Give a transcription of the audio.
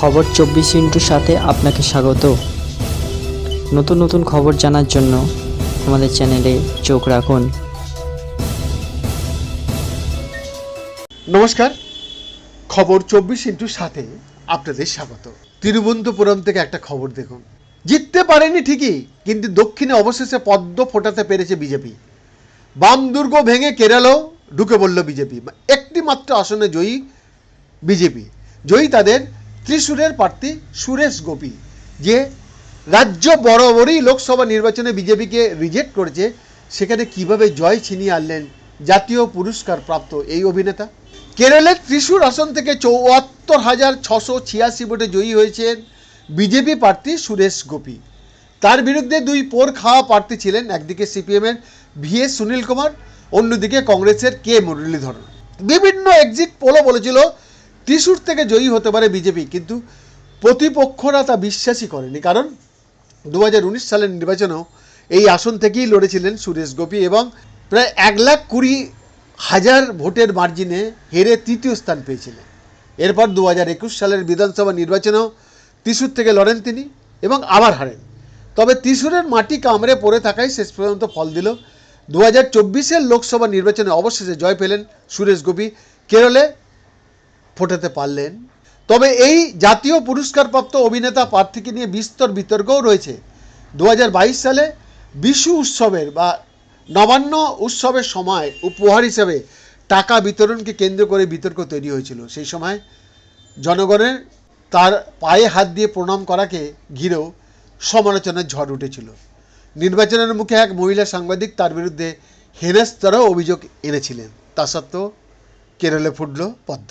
খবর চব্বিশ ইন্টুর সাথে আপনাকে স্বাগত। নতুন নতুন খবর জানার জন্য আমাদের চ্যানেলে চোখ রাখুন। নমস্কার। খবর চব্বিশ ইন্টুর সাথে আপনাদের স্বাগত। তিরুবন্তপুরম থেকে একটা খবর দেখুন। জিততে পারেনি ঠিকই, কিন্তু দক্ষিণে অবশেষে পদ্ম ফোটাতে পেরেছে বিজেপি। বাম দুর্গ ভেঙে কেরালাও ঢুকে বলল বিজেপি। একটি মাত্র আসনে জয়ী বিজেপি। জয়ী তাদের ত্রিশূরের প্রার্থী সুরেশ গোপী, যে রাজ্য বরাবরই লোকসভা নির্বাচনে বিজেপিকে রিজেক্ট করেছে, সেখানে কীভাবে জয় ছিনিয়ে আনলেন জাতীয় পুরস্কার প্রাপ্ত এই অভিনেতা? কেরলের ত্রিশূর আসন থেকে চৌয়াত্তর হাজার ছশো ছিয়াশি ভোটে জয়ী হয়েছেন বিজেপি প্রার্থী সুরেশ গোপী। তার বিরুদ্ধে দুই পোর খাওয়া প্রার্থী ছিলেন, একদিকে সিপিএমের ভি এস সুনীল কুমার, অন্যদিকে কংগ্রেসের কে মুরলীধরন। বিভিন্ন এক্সিট পোলও বলেছিল ত্রিশূর থেকে জয়ী হতে পারে বিজেপি, কিন্তু প্রতিপক্ষরা তা বিশ্বাসই করেনি। কারণ দু হাজার উনিশ সালের নির্বাচনেও এই আসন থেকেই লড়েছিলেন সুরেশ গোপী এবং প্রায় এক লাখ কুড়ি হাজার ভোটের মার্জিনে হেরে তৃতীয় স্থান পেয়েছিলেন। এরপর দু সালের বিধানসভা নির্বাচনেও ত্রিশূর থেকে লড়েন তিনি এবং আবার হারেন। তবে ত্রিশূরের মাটি কামড়ে পড়ে থাকায় শেষ পর্যন্ত ফল দিল। দু হাজার লোকসভা নির্বাচনে অবশেষে জয় পেলেন সুরেশ গোপী। কেরলে ফোটাতে পারলেন। তবে এই জাতীয় পুরস্কারপ্রাপ্ত অভিনেতা প্রার্থীকে নিয়ে বিস্তর বিতর্কও রয়েছে। দু হাজার বাইশ সালে বিশু উৎসবের বা নবান্ন উৎসবের সময় উপহার হিসেবে টাকা বিতরণকে কেন্দ্র করে বিতর্ক তৈরি হয়েছিল। সেই সময় জনগণের তার পায়ে হাত দিয়ে প্রণাম করাকে ঘিরেও সমালোচনার ঝড় উঠেছিল। নির্বাচনের মুখে এক মহিলা সাংবাদিক তার বিরুদ্ধে হেনস্তারও অভিযোগ এনেছিলেন। তা সত্ত্বেও কেরলে ফুটল পদ্ম।